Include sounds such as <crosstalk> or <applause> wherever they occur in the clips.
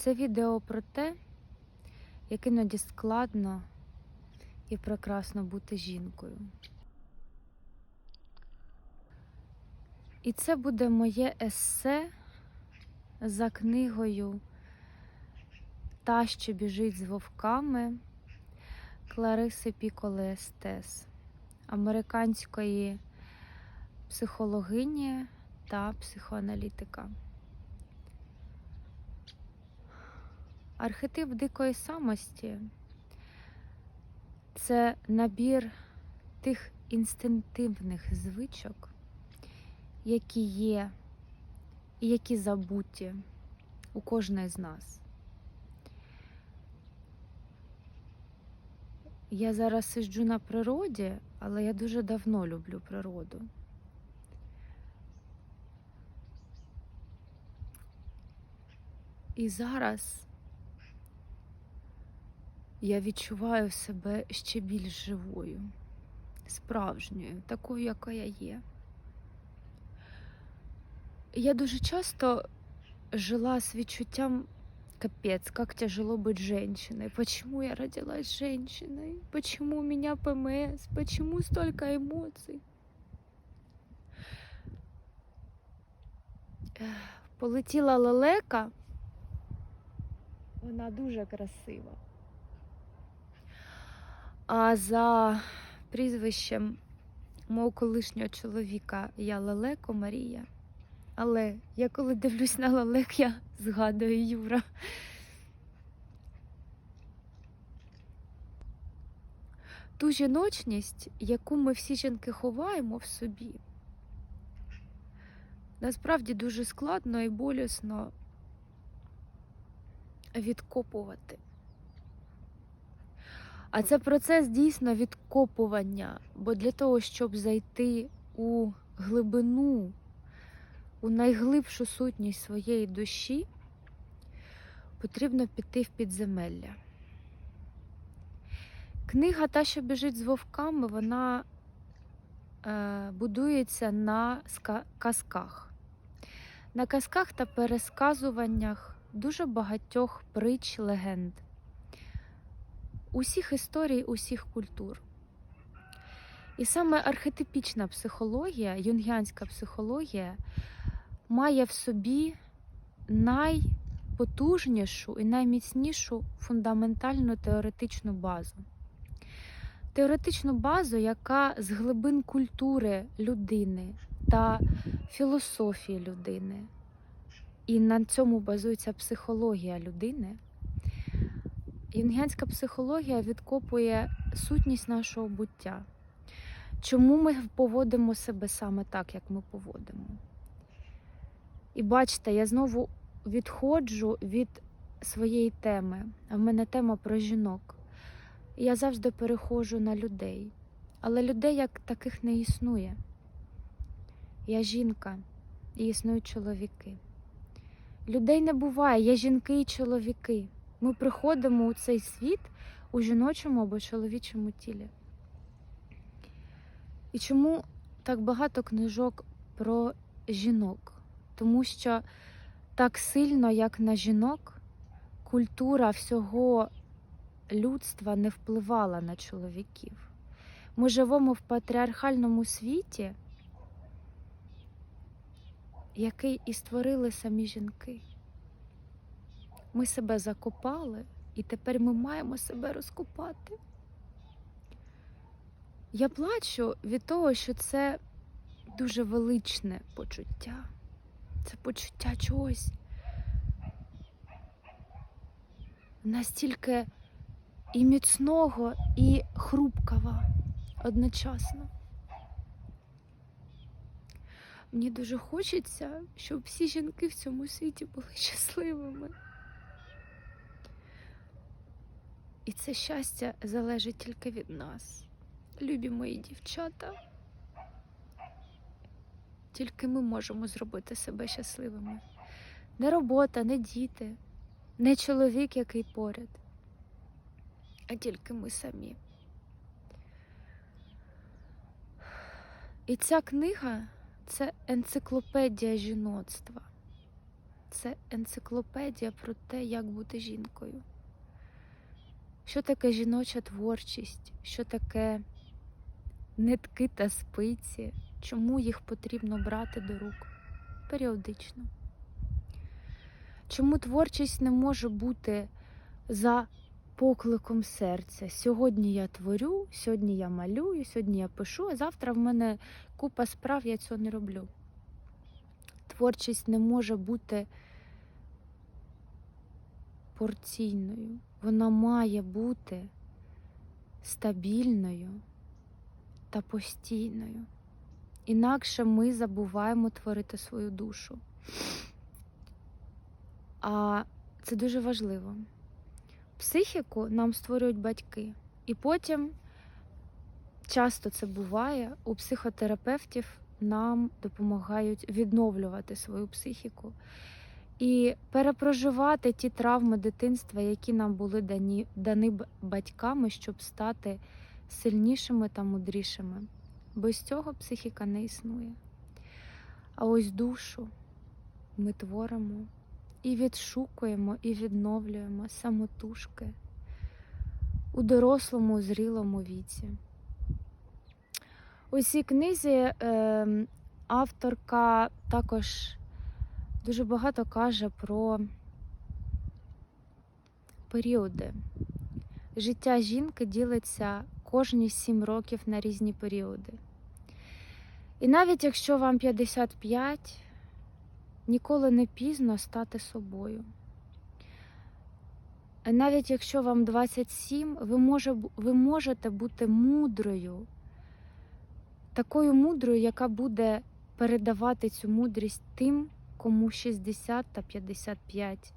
Це відео про те, як іноді складно і прекрасно бути жінкою. І це буде моє есе за книгою Та, що біжить з вовками Клариси Піколе Естес, американської психологині та психоаналітика. Архетип дикої самості це набір тих інстинктивних звичок, які є і які забуті у кожної з нас. Я зараз сиджу на природі, але я дуже давно люблю природу. І зараз я відчуваю себе ще більш живою, справжньою, такою, яка я є. Я дуже часто жила з відчуттям капец, как тяжело быть женщиной. Почему я родилась женщиной? Почему у меня ПМС? Почему столько эмоций? Полетіла лелека. Вона дуже красива. А за прізвищем мого колишнього чоловіка я Лелеко Марія. Але я коли дивлюсь на лелек, я згадую Юра. Ту жіночність, яку ми всі жінки ховаємо в собі, насправді дуже складно і болісно відкопувати. А це процес дійсно відкопування, бо для того, щоб зайти у глибину, у найглибшу сутність своєї душі, потрібно піти в підземелля. Книга Та, що біжить з вовками, вона е, будується на казках. На казках та пересказуваннях дуже багатьох притч, легенд, усіх історій, усіх культур. І саме архетипічна психологія, юнгіанська психологія, має в собі найпотужнішу і найміцнішу фундаментальну теоретичну базу. Теоретичну базу, яка з глибин культури людини та філософії людини, і на цьому базується психологія людини. Юнгіанська психологія відкопує сутність нашого буття. Чому ми поводимо себе саме так, як ми поводимо? І бачите, я знову відходжу від своєї теми. А в мене тема про жінок. Я завжди переходжу на людей. Але людей як таких не існує. Я жінка і існують чоловіки. Людей не буває, є жінки і чоловіки. Ми приходимо у цей світ у жіночому або чоловічому тілі. І чому так багато книжок про жінок? Тому що так сильно, як на жінок, культура всього людства не впливала на чоловіків. Ми живемо в патріархальному світі, який і створили самі жінки. Ми себе закопали, і тепер ми маємо себе розкопати. Я плачу від того, що це дуже величне почуття. Це почуття чогось настільки і міцного, і хрупкого одночасно. Мені дуже хочеться, щоб всі жінки в цьому світі були щасливими. І це щастя залежить тільки від нас. Любі мої дівчата. Тільки ми можемо зробити себе щасливими. Не робота, не діти, не чоловік, який поряд, а тільки ми самі. І ця книга це енциклопедія жіноцтва. це енциклопедія про те, як бути жінкою. Що таке жіноча творчість, що таке нитки та спиці, чому їх потрібно брати до рук періодично. Чому творчість не може бути за покликом серця? Сьогодні я творю, сьогодні я малюю, сьогодні я пишу, а завтра в мене купа справ, я цього не роблю. Творчість не може бути порційною. Вона має бути стабільною та постійною. Інакше ми забуваємо творити свою душу. А це дуже важливо. Психіку нам створюють батьки. І потім, часто це буває, у психотерапевтів нам допомагають відновлювати свою психіку і перепроживати ті травми дитинства, які нам були дані, дані батьками, щоб стати сильнішими та мудрішими. Без цього психіка не існує. А ось душу ми творимо і відшукуємо, і відновлюємо самотужки у дорослому, зрілому віці. У цій книзі е, авторка також дуже багато каже про періоди. Життя жінки ділиться кожні сім років на різні періоди. І навіть якщо вам 55, ніколи не пізно стати собою. Навіть якщо вам 27, ви, може, ви можете бути мудрою, такою мудрою, яка буде передавати цю мудрість тим, кому 60 та 55.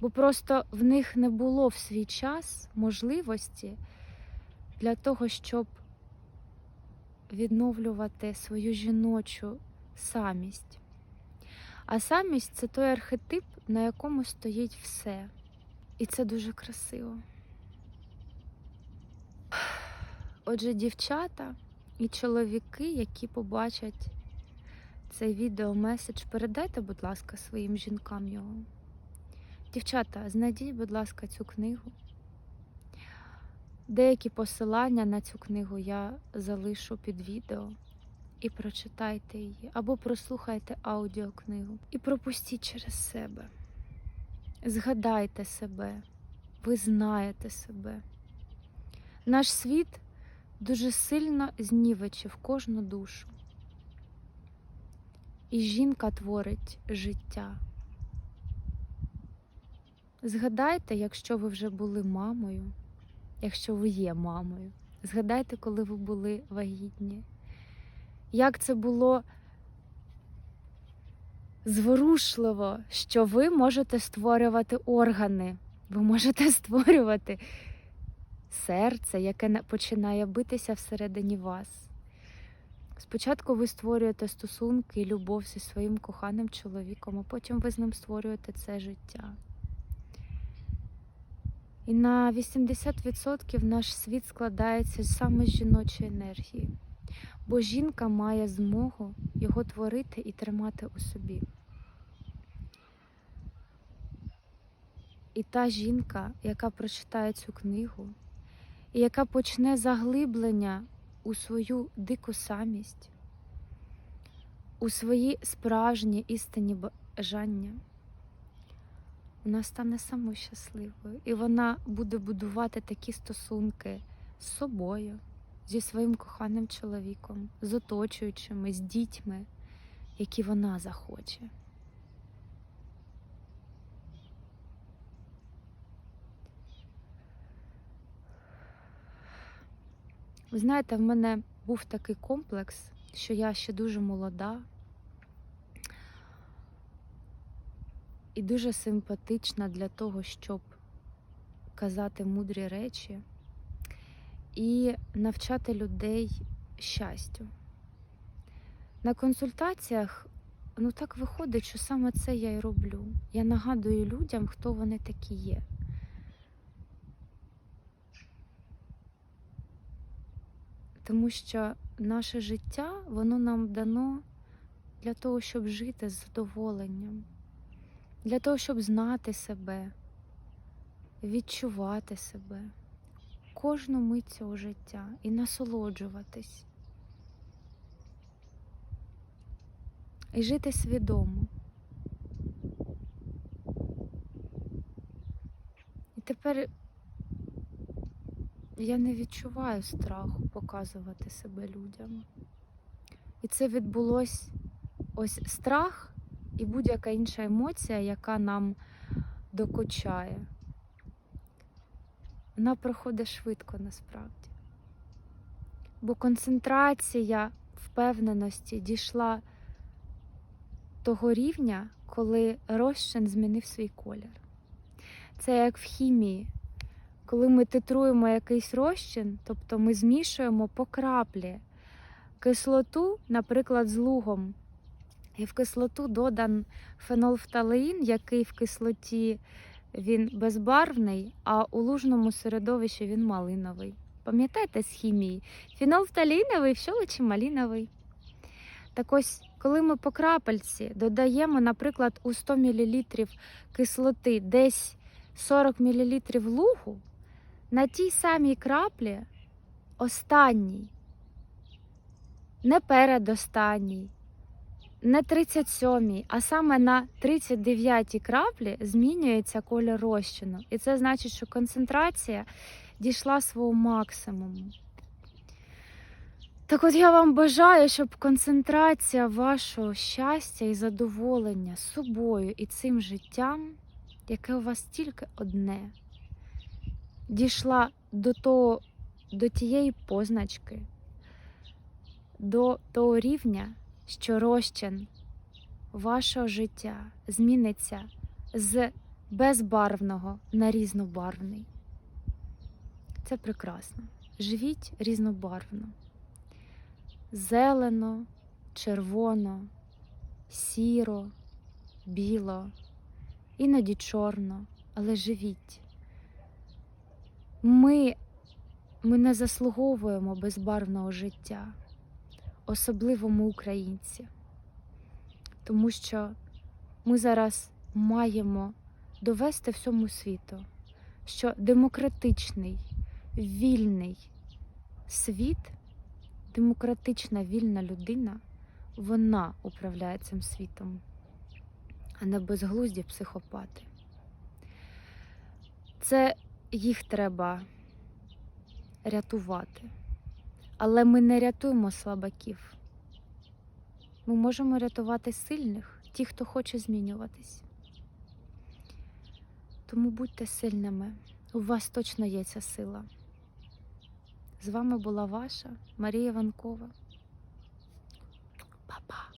Бо просто в них не було в свій час можливості для того, щоб відновлювати свою жіночу самість. А самість це той архетип, на якому стоїть все. І це дуже красиво. Отже, дівчата і чоловіки, які побачать цей відеомеседж, передайте, будь ласка, своїм жінкам його. Дівчата, знайдіть, будь ласка, цю книгу. Деякі посилання на цю книгу я залишу під відео. І прочитайте її, або прослухайте аудіокнигу. І пропустіть через себе. Згадайте себе, ви знаєте себе. Наш світ дуже сильно знівечив кожну душу. І жінка творить життя. Згадайте, якщо ви вже були мамою, якщо ви є мамою, згадайте, коли ви були вагітні. Як це було зворушливо, що ви можете створювати органи, ви можете <laughs> створювати серце, яке починає битися всередині вас. Спочатку ви створюєте стосунки і любов зі своїм коханим чоловіком, а потім ви з ним створюєте це життя. І на 80% наш світ складається саме з жіночої енергії, бо жінка має змогу його творити і тримати у собі. І та жінка, яка прочитає цю книгу, і яка почне заглиблення у свою дику самість, у свої справжні істинні бажання, вона стане самою щасливою. І вона буде будувати такі стосунки з собою, зі своїм коханим чоловіком, з оточуючими, з дітьми, які вона захоче. Ви знаєте, в мене був такий комплекс, що я ще дуже молода і дуже симпатична для того, щоб казати мудрі речі і навчати людей щастю. На консультаціях ну так виходить, що саме це я і роблю. Я нагадую людям, хто вони такі є. Тому що наше життя, воно нам дано для того, щоб жити з задоволенням, для того, щоб знати себе, відчувати себе кожну мить цього життя і насолоджуватись. І жити свідомо. І тепер я не відчуваю страху показувати себе людям. І це відбулось ось страх і будь-яка інша емоція, яка нам докучає. Вона проходить швидко насправді. Бо концентрація впевненості дійшла того рівня, коли розчин змінив свій колір. Це як в хімії. Коли ми титруємо якийсь розчин, тобто ми змішуємо по краплі кислоту, наприклад, з лугом, і в кислоту додан фенолфталеїн, який в кислоті він безбарвний, а у лужному середовищі він малиновий. Пам'ятаєте з хімії? Фенолфталіновий, в малиновий. Так ось, коли ми по крапельці додаємо, наприклад, у 100 мл кислоти десь 40 мл лугу, на тій самій краплі останній, не передостанній, не 37-й, а саме на 39-й краплі змінюється колір розчину. І це значить, що концентрація дійшла свого максимуму. Так от я вам бажаю, щоб концентрація вашого щастя і задоволення собою і цим життям, яке у вас тільки одне, дійшла до того, до тієї позначки, до того рівня, що розчин вашого життя зміниться з безбарвного на різнобарвний. Це прекрасно. Живіть різнобарвно. Зелено, червоно, сіро, біло, іноді чорно, але живіть. Ми, ми не заслуговуємо безбарвного життя, особливо ми українці, тому що ми зараз маємо довести всьому світу, що демократичний, вільний світ, демократична вільна людина, вона управляє цим світом, а не безглузді психопати. Це їх треба рятувати. Але ми не рятуємо слабаків. Ми можемо рятувати сильних, ті, хто хоче змінюватись. Тому будьте сильними. У вас точно є ця сила. З вами була ваша Марія Іванкова. Па-па!